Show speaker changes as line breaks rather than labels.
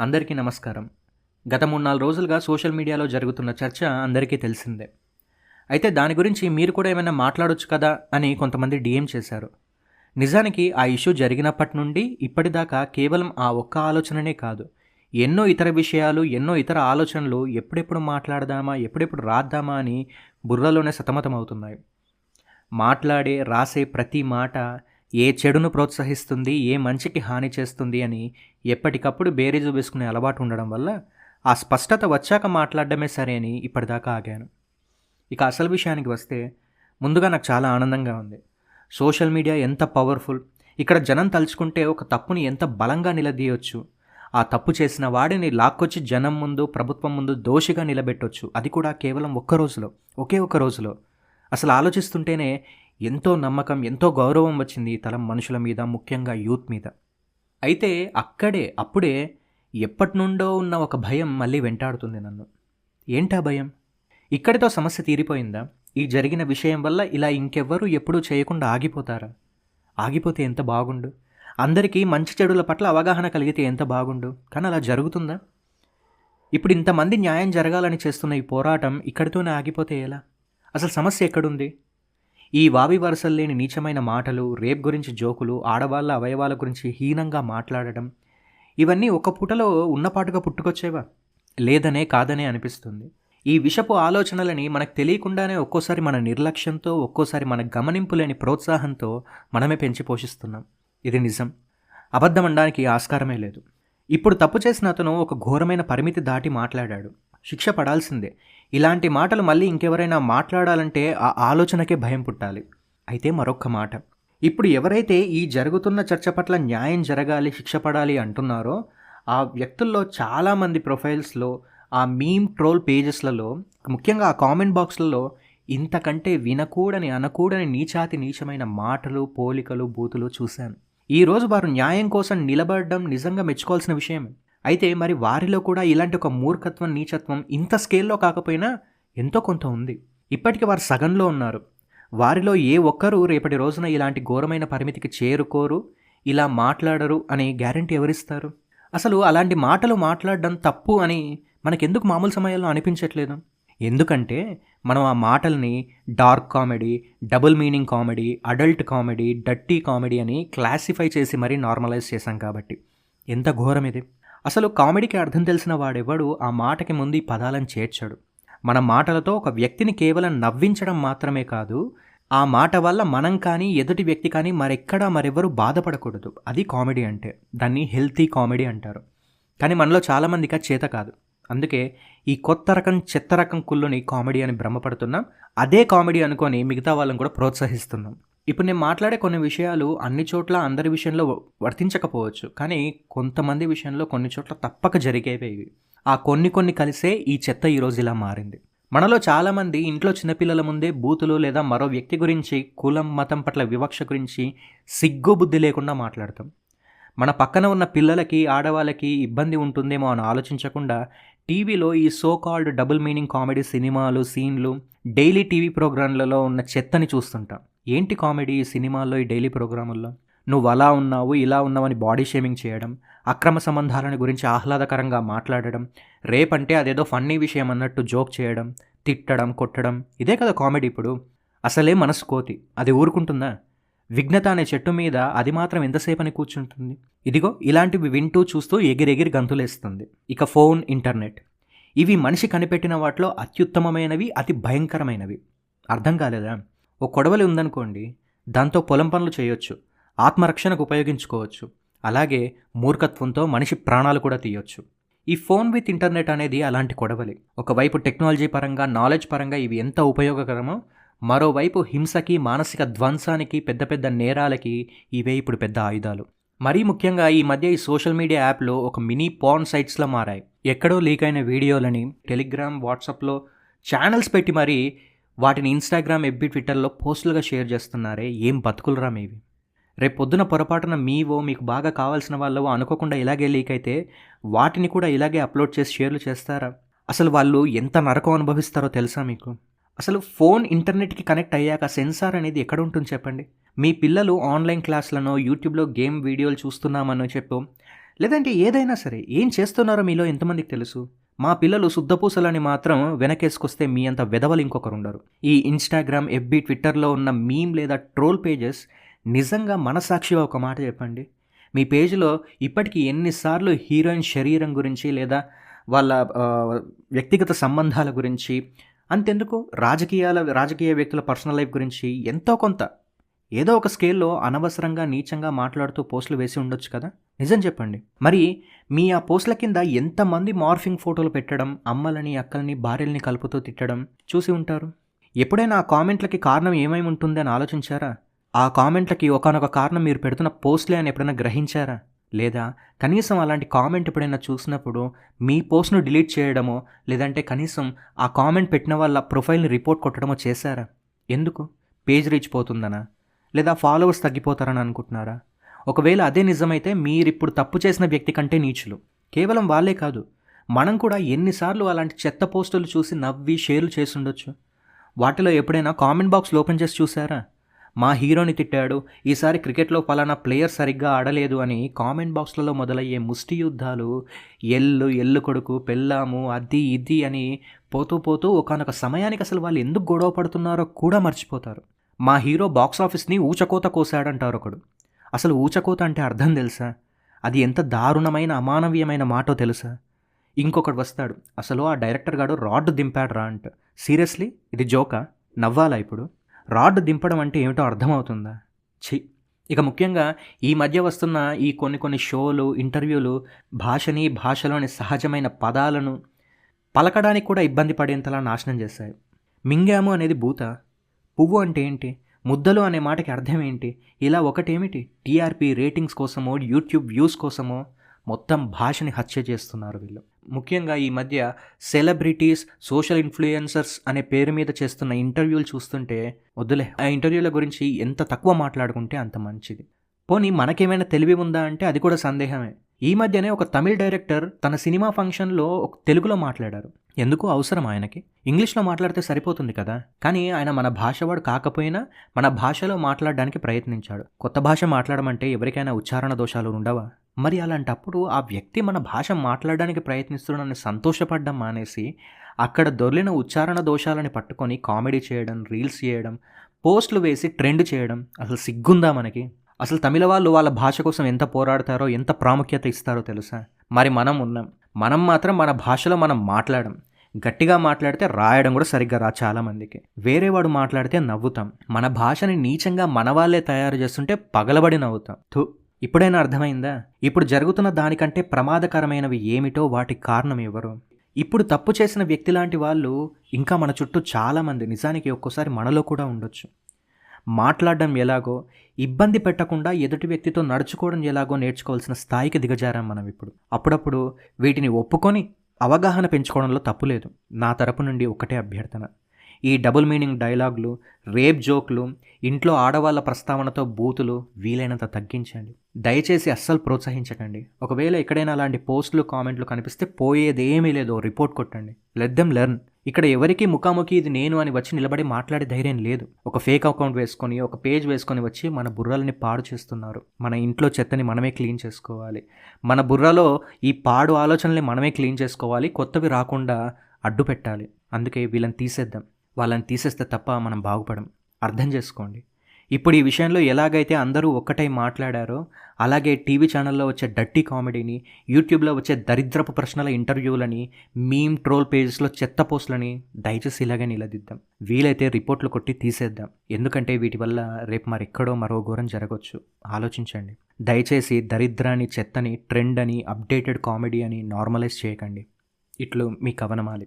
అందరికీ నమస్కారం. గత మూడు నాలుగు రోజులుగా సోషల్ మీడియాలో జరుగుతున్న చర్చ అందరికీ తెలిసిందే. అయితే దాని గురించి మీరు కూడా ఏమైనా మాట్లాడొచ్చు కదా అని కొంతమంది డిఎం చేశారు. నిజానికి ఆ ఇష్యూ జరిగినప్పటి నుండి ఇప్పటిదాకా కేవలం ఆ ఒక్క ఆలోచననే కాదు. ఎన్నో ఇతర విషయాలు ఎన్నో ఇతర ఆలోచనలు ఎప్పుడెప్పుడు మాట్లాడదామా ఎప్పుడెప్పుడు రాద్దామా అని బుర్రలోనే సతమతమవుతున్నాయి. మాట్లాడే రాసే ప్రతి మాట ఏ చెడును ప్రోత్సహిస్తుంది ఏ మంచికి హాని చేస్తుంది అని ఎప్పటికప్పుడు బేరీజు వేసుకునే అలవాటు ఉండడం వల్ల ఆ స్పష్టత వచ్చాక మాట్లాడడమే సరే అని ఇప్పటిదాకా ఆగాను. ఇక అసలు విషయానికి వస్తే ముందుగా నాకు చాలా ఆనందంగా ఉంది. సోషల్ మీడియా ఎంత పవర్ఫుల్ ఇక్కడ జనం తలుచుకుంటే ఒక తప్పుని ఎంత బలంగా నిలదీయొచ్చు ఆ తప్పు చేసిన వాడిని లాక్కొచ్చి జనం ముందు ప్రభుత్వం ముందు దోషిగా నిలబెట్టొచ్చు అది కూడా కేవలం ఒక్క రోజులో ఒకే ఒక్క రోజులో. అసలు ఆలోచిస్తుంటేనే ఎంతో నమ్మకం ఎంతో గౌరవం వచ్చింది ఈ తరం మనుషుల మీద ముఖ్యంగా యూత్ మీద. అయితే అక్కడే అప్పుడే ఎప్పటి నుండో ఉన్న ఒక భయం మళ్ళీ వెంటాడుతుంది నన్ను. ఏంటా భయం? ఇక్కడితో సమస్య తీరిపోయిందా? ఈ జరిగిన విషయం వల్ల ఇలా ఇంకెవ్వరూ ఎప్పుడూ చేయకుండా ఆగిపోతారా? ఆగిపోతే ఎంత బాగుండు? అందరికీ మంచి చెడుల పట్ల అవగాహన కలిగితే ఎంత బాగుండు? కానీ అలా జరుగుతుందా? ఇప్పుడు ఇంతమంది న్యాయం జరగాలని చేస్తున్న ఈ పోరాటం ఇక్కడితోనే ఆగిపోతే ఎలా? అసలు సమస్య ఎక్కడుంది? ఈ వావి వరసల్లేని నీచమైన మాటలు రేప్ గురించి జోకులు ఆడవాళ్ళ అవయవాల గురించి హీనంగా మాట్లాడడం ఇవన్నీ ఒక పూటలో ఉన్నపాటుగా పుట్టుకొచ్చేవా? లేదనే కాదనే అనిపిస్తుంది. ఈ విషపు ఆలోచనలని మనకు తెలియకుండానే ఒక్కోసారి మన నిర్లక్ష్యంతో ఒక్కోసారి మన గమనింపు లేని ప్రోత్సాహంతో మనమే పెంచి పోషిస్తున్నాం. ఇది నిజం. అబద్ధం అనడానికి ఆస్కారమే లేదు. ఇప్పుడు తప్పు చేసిన అతను ఒక ఘోరమైన పరిమితి దాటి మాట్లాడాడు. శిక్ష పడాల్సిందే. ఇలాంటి మాటలు మళ్ళీ ఇంకెవరైనా మాట్లాడాలంటే ఆ ఆలోచనకే భయం పుట్టాలి. అయితే మరొక్క మాట. ఇప్పుడు ఎవరైతే ఈ జరుగుతున్న చర్చ పట్ల న్యాయం జరగాలి శిక్ష పడాలి అంటున్నారో ఆ వ్యక్తుల్లో చాలామంది ప్రొఫైల్స్లో ఆ మీమ్ ట్రోల్ పేజెస్లలో ముఖ్యంగా ఆ కామెంట్ బాక్స్లలో ఇంతకంటే వినకూడని అనకూడని నీచాతి నీచమైన మాటలు పోలికలు బూతులు చూశాను. ఈరోజు వారు న్యాయం కోసం నిలబడడం నిజంగా మెచ్చుకోవాల్సిన విషయమే. అయితే మరి వారిలో కూడా ఇలాంటి ఒక మూర్ఖత్వం నీచత్వం ఇంత స్కేల్లో కాకపోయినా ఎంతో కొంత ఉంది. ఇప్పటికి వారు సగంలో ఉన్నారు. వారిలో ఏ ఒక్కరూ రేపటి రోజున ఇలాంటి ఘోరమైన పరిమితికి చేరుకోరు ఇలా మాట్లాడరు అని గ్యారంటీ ఎవరిస్తారు? అసలు అలాంటి మాటలు మాట్లాడడం తప్పు అని మనకెందుకు మామూలు సమయాల్లో అనిపించట్లేదు? ఎందుకంటే మనం ఆ మాటల్ని dark comedy double meaning comedy adult comedy డట్టి comedy అని క్లాసిఫై చేసి మరీ నార్మలైజ్ చేశాం కాబట్టి. ఎంత ఘోరం ఇది? అసలు కామెడీకి అర్థం తెలిసిన వాడెవడు ఆ మాటకి ముందు ఈ పదాలను చేర్చాడు. మన మాటలతో ఒక వ్యక్తిని కేవలం నవ్వించడం మాత్రమే కాదు ఆ మాట వల్ల మనం కానీ ఎదుటి వ్యక్తి కానీ మరెక్కడా మరెవ్వరూ బాధపడకూడదు. అది కామెడీ అంటే. దాన్ని హెల్తీ కామెడీ అంటారు. కానీ మనలో చాలామందికి అది చేత కాదు. అందుకే ఈ కొత్త రకం చెత్త రకం కుళ్ళుని కామెడీ అని భ్రమపడుతున్నాం. అదే కామెడీ అనుకొని మిగతా వాళ్ళని కూడా ప్రోత్సహిస్తున్నాం. ఇప్పుడు నేను మాట్లాడే కొన్ని విషయాలు అన్ని చోట్ల అందరి విషయంలో వర్తించకపోవచ్చు. కానీ కొంతమంది విషయంలో కొన్ని చోట్ల తప్పక జరిగేవేవి. ఆ కొన్ని కొన్ని కలిసే ఈ చెత్త ఈరోజు ఇలా మారింది. మనలో చాలామంది ఇంట్లో చిన్నపిల్లల ముందే బూతులు లేదా మరో వ్యక్తి గురించి కులం మతం పట్ల వివక్ష గురించి సిగ్గు బుద్ధి లేకుండా మాట్లాడతాం. మన పక్కన ఉన్న పిల్లలకి ఆడవాళ్ళకి ఇబ్బంది ఉంటుందేమో అని ఆలోచించకుండా టీవీలో ఈ so called double meaning comedy సినిమాలు సీన్లు డైలీ టీవీ ప్రోగ్రాంలలో ఉన్న చెత్తని చూస్తుంటాం. ఏంటి కామెడీ ఈ సినిమాల్లో ఈ డైలీ ప్రోగ్రాముల్లో? నువ్వు అలా ఉన్నావు ఇలా ఉన్నావని బాడీ షేమింగ్ చేయడం అక్రమ సంబంధాలను గురించి ఆహ్లాదకరంగా మాట్లాడడం రేపంటే అదేదో ఫన్నీ విషయం అన్నట్టు జోక్ చేయడం తిట్టడం కొట్టడం ఇదే కదా కామెడీ ఇప్పుడు. అసలే మనసు కోతి. అది ఊరుకుంటుందా? విఘ్నత అనే చెట్టు మీద అది మాత్రం ఎంతసేపని కూర్చుంటుంది? ఇదిగో ఇలాంటివి వింటూ చూస్తూ ఎగిరెగిరి గంతులేస్తుంది. ఇక ఫోన్ ఇంటర్నెట్. ఇవి మనిషి కనిపెట్టిన వాటిలో అత్యుత్తమమైనవి అతి భయంకరమైనవి. అర్థం కాలేదా? ఓ కొడవలి ఉందనుకోండి దాంతో పొలం పనులు చేయొచ్చు ఆత్మరక్షణకు ఉపయోగించుకోవచ్చు అలాగే మూర్ఖత్వంతో మనిషి ప్రాణాలు కూడా తీయొచ్చు. ఈ ఫోన్ విత్ ఇంటర్నెట్ అనేది అలాంటి కొడవలి. ఒకవైపు టెక్నాలజీ పరంగా నాలెడ్జ్ పరంగా ఇవి ఎంత ఉపయోగకరమో మరోవైపు హింసకి మానసిక ధ్వంసానికి పెద్ద పెద్ద నేరాలకి ఇవే ఇప్పుడు పెద్ద ఆయుధాలు. మరీ ముఖ్యంగా ఈ మధ్య ఈ సోషల్ మీడియా యాప్లో ఒక మినీ పాన్ సైట్స్లో మారాయి. ఎక్కడో లీక్ అయిన వీడియోలని టెలిగ్రామ్ వాట్సాప్లో ఛానల్స్ పెట్టి మరీ వాటిని ఇన్స్టాగ్రామ్ ఎబ్బి ట్విట్టర్లో పోస్టులుగా షేర్ చేస్తున్నారే ఏం బతుకులరా మీవి? రేపు పొద్దున పొరపాటున మీవో మీకు బాగా కావాల్సిన వాళ్ళవో అనుకోకుండా ఇలాగే లీక్ అయితే వాటిని కూడా ఇలాగే అప్లోడ్ చేసి షేర్లు చేస్తారా? అసలు వాళ్ళు ఎంత నరకం అనుభవిస్తారో తెలుసా మీకు? అసలు ఫోన్ ఇంటర్నెట్కి కనెక్ట్ అయ్యాక సెన్సార్ అనేది ఎక్కడ ఉంటుంది చెప్పండి? మీ పిల్లలు ఆన్లైన్ క్లాసులను యూట్యూబ్లో గేమ్ వీడియోలు చూస్తున్నామని చెప్పు లేదంటే ఏదైనా సరే ఏం చేస్తున్నారో మీలో ఎంతమందికి తెలుసు? మా పిల్లలు శుద్ధపూసలని మాత్రం వెనకేసుకొస్తే మీ అంత వెదవలు ఇంకొకరు ఉండరు ఈ ఇన్స్టాగ్రామ్ ఎఫ్బి ట్విట్టర్లో ఉన్న మీమ్ లేదా ట్రోల్ పేజెస్ నిజంగా మనసాక్షిగా ఒక మాట చెప్పండి. మీ పేజీలో ఇప్పటికీ ఎన్నిసార్లు హీరోయిన్ శరీరం గురించి లేదా వాళ్ళ వ్యక్తిగత సంబంధాల గురించి అంతెందుకు? రాజకీయాల రాజకీయ వ్యక్తుల పర్సనల్ లైఫ్ గురించి ఎంతో కొంత. ఏదో ఒక స్కేల్లో అనవసరంగా నీచంగా మాట్లాడుతూ పోస్టులు వేసి ఉండొచ్చు కదా? నిజం చెప్పండి. మరి మీ ఆ పోస్టుల కింద ఎంతమంది మార్ఫింగ్ ఫోటోలు పెట్టడం అమ్మలని అక్కలని భార్యల్ని కలుపుతూ తిట్టడం చూసి ఉంటారు? ఎప్పుడైనా ఆ కామెంట్లకి కారణం ఏమై ఉంటుంది అని ఆలోచించారా? ఆ కామెంట్లకి ఒకనొక కారణం మీరు పెడుతున్న పోస్ట్లే అని ఎప్పుడైనా గ్రహించారా? లేదా కనీసం అలాంటి కామెంట్ ఎప్పుడైనా చూసినప్పుడు మీ పోస్ట్ను డిలీట్ చేయడమో లేదంటే కనీసం ఆ కామెంట్ పెట్టిన వాళ్ళ ప్రొఫైల్ని రిపోర్ట్ కొట్టడమో చేశారా? ఎందుకు? పేజ్ రీచ్ పోతుందనా? లేదా ఫాలోవర్స్ తగ్గిపోతారని అనుకుంటున్నారా? ఒకవేళ అదే నిజమైతే మీరిప్పుడు తప్పు చేసిన వ్యక్తి కంటే నీచులు. కేవలం వాళ్ళే కాదు మనం కూడా ఎన్నిసార్లు అలాంటి చెత్త పోస్టులు చూసి నవ్వి షేర్లు చేసుండొచ్చు. వాటిలో ఎప్పుడైనా కామెంట్ బాక్స్ ఓపెన్ చేసి చూసారా మా హీరోని తిట్టాడు ఈసారి క్రికెట్లో ఫలానా ప్లేయర్ సరిగ్గా ఆడలేదు అని కామెంట్ బాక్స్లలో మొదలయ్యే ముష్టి యుద్ధాలు ఎల్లు ఎల్లు కొడుకు పెళ్ళాము అది ఇది అని పోతూ పోతూ ఒకనొక సమయానికి అసలు వాళ్ళు ఎందుకు గొడవ పడుతున్నారో కూడా మర్చిపోతారు. మా హీరో బాక్స్ ఆఫీస్ని ఊచకోత కోసాడంటారు ఒకడు అసలు ఊచకోత అంటే అర్థం తెలుసా? అది ఎంత దారుణమైన అమానవీయమైన మాటో తెలుసా? ఇంకొకడు వస్తాడు. అసలు ఆ డైరెక్టర్ గాడు రాడ్ దింపాడు రా అంట. సీరియస్లీ? ఇది జోకా? నవ్వాలా ఇప్పుడు? రాడ్ దింపడం అంటే ఏమిటో అర్థమవుతుందా? ఛీ! ఇక ముఖ్యంగా ఈ మధ్య వస్తున్న ఈ కొన్ని కొన్ని షోలు ఇంటర్వ్యూలు భాషని భాషలోని సహజమైన పదాలను పలకడానికి కూడా ఇబ్బంది పడేంతలా నాశనం చేశాయి. మింగాము అనేది భూత పువ్వు అంటే ఏంటి? ముద్దలు అనే మాటకి అర్థం ఏంటి? ఇలా ఒకటేమిటి? టీఆర్పీ రేటింగ్స్ కోసమో యూట్యూబ్ వ్యూస్ కోసమో మొత్తం భాషని హత్య చేస్తున్నారు వీళ్ళు. ముఖ్యంగా ఈ మధ్య సెలబ్రిటీస్ సోషల్ ఇన్ఫ్లుయెన్సర్స్ అనే పేరు మీద చేస్తున్న ఇంటర్వ్యూలు చూస్తుంటే వద్దులే ఆ ఇంటర్వ్యూల గురించి ఎంత తక్కువ మాట్లాడుకుంటే అంత మంచిది. పోనీ మనకేమైనా తెలివి ఉందా అంటే అది కూడా సందేహమే. ఈ మధ్యనే ఒక తమిళ్ డైరెక్టర్ తన సినిమా ఫంక్షన్లో ఒక తెలుగులో మాట్లాడారు. ఎందుకు అవసరం ఆయనకి? ఇంగ్లీష్లో మాట్లాడితే సరిపోతుంది కదా. కానీ ఆయన మన భాషవాడు కాకపోయినా మన భాషలో మాట్లాడడానికి ప్రయత్నించాడు. కొత్త భాష మాట్లాడమంటే ఎవరికైనా ఉచ్చారణ దోషాలు ఉండవా? మరి అలాంటప్పుడు ఆ వ్యక్తి మన భాష మాట్లాడడానికి ప్రయత్నిస్తున్నాడని సంతోషపడ్డం మానేసి అక్కడ దొర్లిన ఉచ్చారణ దోషాలని పట్టుకొని కామెడీ చేయడం రీల్స్ చేయడం పోస్టులు వేసి ట్రెండ్ చేయడం అసలు సిగ్గుందా మనకి? అసలు తమిళ వాళ్ళు వాళ్ళ భాష కోసం ఎంత పోరాడతారో ఎంత ప్రాముఖ్యత ఇస్తారో తెలుసా? మరి మనం ఉన్నాం. మనం మాత్రం మన భాషలో మనం మాట్లాడం. గట్టిగా మాట్లాడితే రాయడం కూడా సరిగ్గా రా చాలామందికి. వేరే వాడు మాట్లాడితే నవ్వుతాం. మన భాషని నీచంగా మన వాళ్ళే తయారు చేస్తుంటే పగలబడి నవ్వుతాం. థు ఇప్పుడైనా అర్థమైందా? ఇప్పుడు జరుగుతున్న దానికంటే ప్రమాదకరమైనవి ఏమిటో వాటికి కారణం ఎవరు? ఇప్పుడు తప్పు చేసిన వ్యక్తి లాంటి వాళ్ళు ఇంకా మన చుట్టూ చాలామంది. నిజానికి ఒక్కోసారి మనలో కూడా ఉండొచ్చు. మాట్లాడడం ఎలాగో ఇబ్బంది పెట్టకుండా ఎదుటి వ్యక్తితో నడుచుకోవడం ఎలాగో నేర్చుకోవాల్సిన స్థాయికి దిగజారాం మనం ఇప్పుడు. అప్పుడప్పుడు వీటిని ఒప్పుకొని అవగాహన పెంచుకోవడంలో తప్పులేదు నా తరపు నుండి ఒకటే అభ్యర్థన. ఈ డబుల్ మీనింగ్ డైలాగులు రేప్ జోక్లు ఇంట్లో ఆడవాళ్ళ ప్రస్తావనతో బూతులు వీలైనంత తగ్గించండి. దయచేసి అస్సలు ప్రోత్సహించకండి. ఒకవేళ ఎక్కడైనా అలాంటి పోస్టులు కామెంట్లు కనిపిస్తే పోయేదేమీ లేదో రిపోర్ట్ కొట్టండి. లెట్ దెమ్ లెర్న్ ఇక్కడ ఎవరికి ముఖాముఖి ఇది నేను అని వచ్చి నిలబడి మాట్లాడే ధైర్యం లేదు. ఒక ఫేక్ అకౌంట్ వేసుకొని ఒక పేజ్ వేసుకొని వచ్చి మన బుర్రల్ని పాడు చేస్తున్నారు. మన ఇంట్లో చెత్తని మనమే క్లీన్ చేసుకోవాలి. మన బుర్రలో ఈ పాడు ఆలోచనల్ని మనమే క్లీన్ చేసుకోవాలి. కొత్తవి రాకుండా అడ్డు పెట్టాలి అందుకే వీళ్ళని తీసేద్దాం. వాళ్ళని తీసేస్తే తప్ప మనం బాగుపడం. అర్థం చేసుకోండి. ఇప్పుడు ఈ విషయంలో ఎలాగైతే అందరూ ఒక్కటై మాట్లాడారో అలాగే టీవీ ఛానల్లో వచ్చే డట్టి కామెడీని యూట్యూబ్లో వచ్చే దరిద్రపు ప్రశ్నల ఇంటర్వ్యూలని మీమ్ ట్రోల్ పేజెస్లో చెత్త పోస్టులని దయచేసి ఇలాగే నిలదిద్దాం. వీలైతే రిపోర్ట్లు కొట్టి తీసేద్దాం. ఎందుకంటే వీటి వల్ల రేపు మరెక్కడో మరో ఘోరం జరగవచ్చు ఆలోచించండి. దయచేసి దరిద్రాన్ని చెత్తని ట్రెండ్ అని అప్డేటెడ్ కామెడీ అని నార్మలైజ్ చేయకండి. ఇట్లు మీ కవనమాలి.